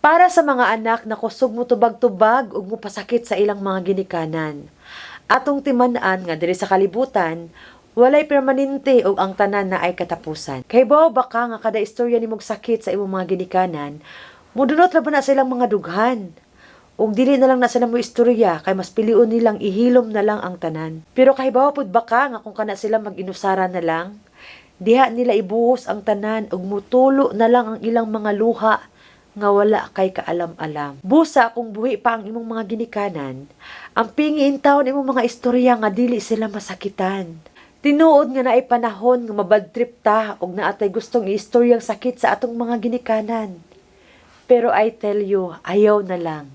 Para sa mga anak na kusog mo tubag-tubag ug mo pasakit sa ilang mga ginikanan. Atong timan-an nga diri sa kalibutan, walay permanente og ang tanan na ay katapusan. Kay bao baka nga kada istorya nimong sakit sa imong mga ginikanan, mudunot ra ba na silang mga dughan? Ug dili na lang na sila mo istorya kay mas piliun nilang ihilom na lang ang tanan. Pero kay bawa pud baka nga kung kana sila mag-inusara na lang, diha nila ibuhos ang tanan ug mutulo na lang ang ilang mga luha nga wala kay kaalam-alam. Busa kung buhi pa ang imong mga ginikanan, ang pingiin taon imong mga istorya nga dili sila masakitan. Tinuod nga naay panahon nga mabadtrip ta og naatay gustong iistoryang sakit sa atong mga ginikanan. Pero I tell you, ayaw na lang.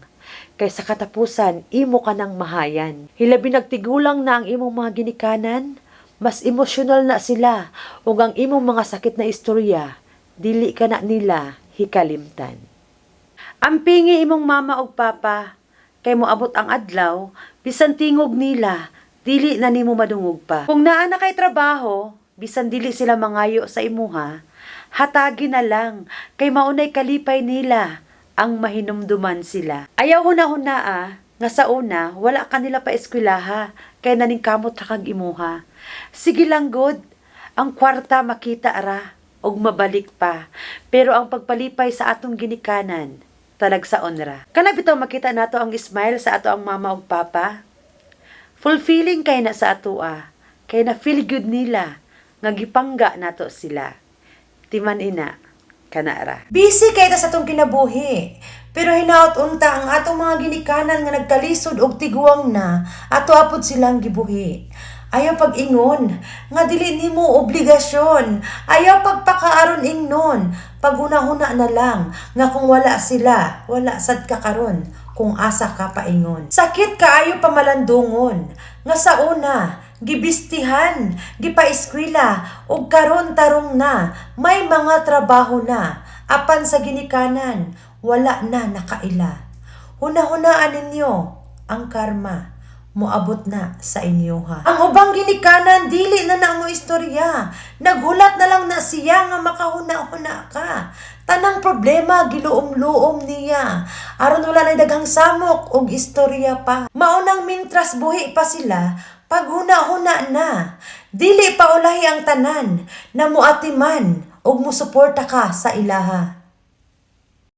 Kay sa katapusan, imo ka nang mahayan. Hilabi nagtigulang na ang imong mga ginikanan, mas emosyonal na sila ug ang imong mga sakit na istorya, dili ka na nila hikalimtan. Ang pingi imong mama ug papa, kay mo abot ang adlaw, bisan tingog nila, dili na nimo madungog pa. Kung naa na kay trabaho, bisan dili sila mangayo sa imuha, hatagi na lang, kay maunay kalipay nila, ang mahinumduman sila. Ayaw huna-huna ah, nga sa una, wala ka nila pa eskwelaha, kay naning kamot ra kag imuha. Sige lang good, ang kwarta makita ara, og mabalik pa. Pero ang pagpalipay sa atong ginikanan, talag sa onra. Kana bitaw makita nato ang smile sa ato ang mama ug papa? Fulfilling kay na sa ato ah, kay na feel good nila, nga gipangga nato sila. Timan ina, kanara. Busy kay ta sa atong kinabuhi. Pero hinaot unta ang atong mga ginikanan nga nagkalisod og tiguang na, ato apod silang gibuhi. Ayaw pag-ingon, nga dili nimo obligasyon. Ayaw pagpakaaron ingnon. Paghuna-huna na lang, nga kung wala sila, wala sad ka karon kung asa ka paingon. Sakit kaayo pamalandungon, nga sa una, gibistihan, gipaeskwela, ug karon tarong na, may mga trabaho na, apan sa ginikanan, wala na nakaila. Huna-hunaan ninyo ang karma moabot na sa inyo ha. Ang ubang ginikanan dili na na ang istorya. Naghulat na lang na siya nga makahuna-huna ka. Tanang problema giluom-luom niya. Aron wala na daghang samok og istorya pa. Maunang mintras buhi pa sila paghuna-huna na. Dili pa ulahi ang tanan na muatiman og musuporta ka sa ilaha.